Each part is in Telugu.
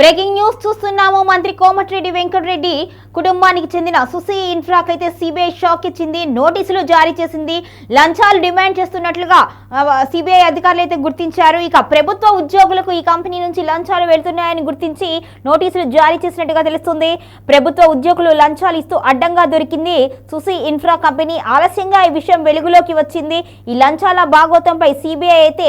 బ్రేకింగ్ న్యూస్ చూస్తున్నాము. మంత్రి కోమటిరెడ్డి వెంకటరెడ్డి కుటుంబానికి చెందిన సుసి అయితే సిబిఐ షాక్ ఇచ్చింది. నోటీసులు జారీ చేసింది. లంచాలు డిమాండ్ చేస్తున్నట్లుగా సిబిఐ అధికారులు అయితే గుర్తించారు. ఇక ప్రభుత్వ ఉద్యోగులకు ఈ కంపెనీ నుంచి లంచాలు వెళ్తున్నాయని గుర్తించి నోటీసులు జారీ చేసినట్టుగా తెలుస్తుంది. ప్రభుత్వ ఉద్యోగులు లంచాలు ఇస్తూ అడ్డంగా దొరికింది సుసి ఇన్ఫ్రా కంపెనీ. ఆలస్యంగా ఈ విషయం వెలుగులోకి వచ్చింది. ఈ లంచాల భాగోతంపై సిబిఐ అయితే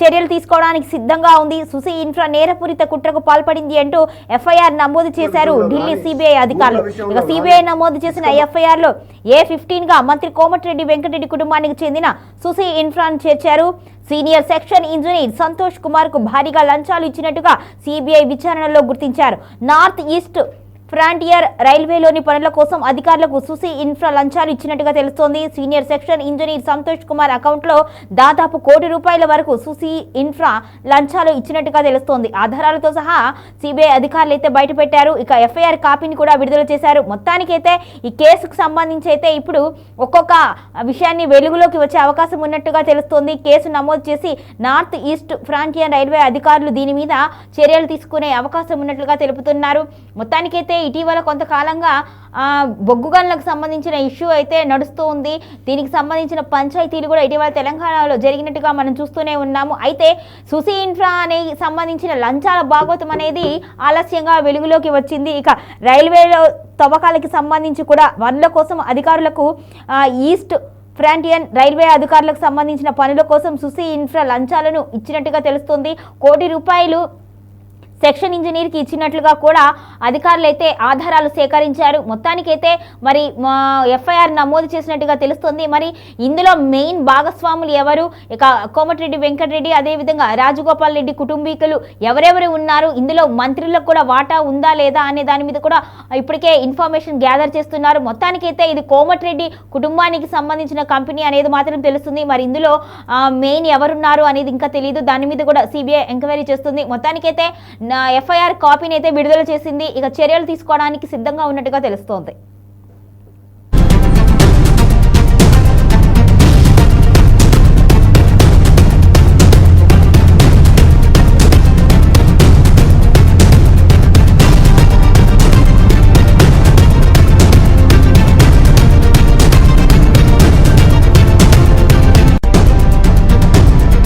చర్యలు తీసుకోవడానికి సిద్ధంగా ఉంది. సుసి ఇన్ఫ్రా నేరపూరిత కుట్రకు పాల్పడింది అంటూ ఎఫ్ఐఆర్ నమోదు చేశారు ఢిల్లీ సిబిఐ అధికారులు. ఇక సిబిఐ నమోదు చేసిన ఎఫ్ఐఆర్లో ఏ ఫిఫ్టీన్గా మంత్రి కోమటిరెడ్డి వెంకటరెడ్డి కుటుంబానికి చెందిన సుసి ఇన్ఫ్రాను చేర్చారు. సీనియర్ సెక్షన్ ఇంజనీర్ సంతోష్ కుమార్కు భారీగా లంచాలు ఇచ్చినట్టుగా సిబిఐ విచారణలో గుర్తించారు. నార్త్ ఈస్ట్ ఫ్రాంటియర్ రైల్వేలోని పనుల కోసం అధికారులకు సుసి ఇన్ఫ్రా లంచాలు ఇచ్చినట్టుగా తెలుస్తోంది. Senior section engineer Santosh Kumar అకౌంట్లో దాదాపు కోటి రూపాయల వరకు సుసి ఇన్ఫ్రా లంచాలు ఇచ్చినట్టుగా తెలుస్తోంది. ఆధారాలతో సహా సిబిఐ అధికారులు అయితే బయటపెట్టారు. ఇక ఎఫ్ఐఆర్ కాపీని కూడా విడుదల చేశారు. మొత్తానికైతే ఈ కేసుకు సంబంధించి అయితే ఇప్పుడు ఒక్కొక్క విషయాన్ని వెలుగులోకి వచ్చే అవకాశం ఉన్నట్టుగా తెలుస్తోంది. కేసు నమోదు చేసి నార్త్ ఈస్ట్ ఫ్రాంటియర్ రైల్వే అధికారులు దీని మీద చర్యలు తీసుకునే అవకాశం ఉన్నట్లుగా తెలుపుతున్నారు. మొత్తానికైతే ఇటీవల కొంతకాలంగా ఆ, బొగ్గు సంబంధించిన ఇష్యూ అయితే నడుస్తూ ఉంది. దీనికి సంబంధించిన పంచాయతీలు కూడా ఇటీవల తెలంగాణలో జరిగినట్టుగా మనం చూస్తూనే ఉన్నాము. అయితే సుసి ఇన్ఫ్రా అనే సంబంధించిన లంచాల భాగవతం అనేది ఆలస్యంగా వెలుగులోకి వచ్చింది. ఇక రైల్వేలో తవ్వకాలకి సంబంధించి కూడా వనరుల కోసం అధికారులకు ఈస్ట్ ఫ్రాంటియన్ రైల్వే అధికారులకు సంబంధించిన పనుల కోసం సుసి ఇన్ఫ్రా లంచాలను ఇచ్చినట్టుగా తెలుస్తుంది. కోటి రూపాయలు సెక్షన్ ఇంజనీర్కి ఇచ్చినట్లుగా కూడా అధికారులు అయితే ఆధారాలు సేకరించారు. మొత్తానికైతే మరి ఎఫ్ఐఆర్ నమోదు చేసినట్టుగా తెలుస్తుంది. మరి ఇందులో మెయిన్ భాగస్వాములు ఎవరు? ఇక కోమటిరెడ్డి వెంకటరెడ్డి అదేవిధంగా రాజగోపాల్ రెడ్డి కుటుంబీకులు ఎవరెవరు ఉన్నారు? ఇందులో మంత్రులకు కూడా వాటా ఉందా లేదా అనే దాని మీద కూడా ఇప్పటికే ఇన్ఫర్మేషన్ గ్యాదర్ చేస్తున్నారు. మొత్తానికైతే ఇది కోమటిరెడ్డి కుటుంబానికి సంబంధించిన కంపెనీ అనేది మాత్రం తెలుస్తుంది. మరి ఇందులో మెయిన్ ఎవరున్నారు అనేది ఇంకా తెలియదు దాని మీద కూడా సిబిఐ ఎంక్వైరీ చేస్తుంది. మొత్తానికైతే నా ఎఫ్ఐఆర్ కాపీని అయితే విడుదల చేసింది. ఇక చర్యలు తీసుకోవడానికి సిద్ధంగా ఉన్నట్టుగా తెలుస్తోంది.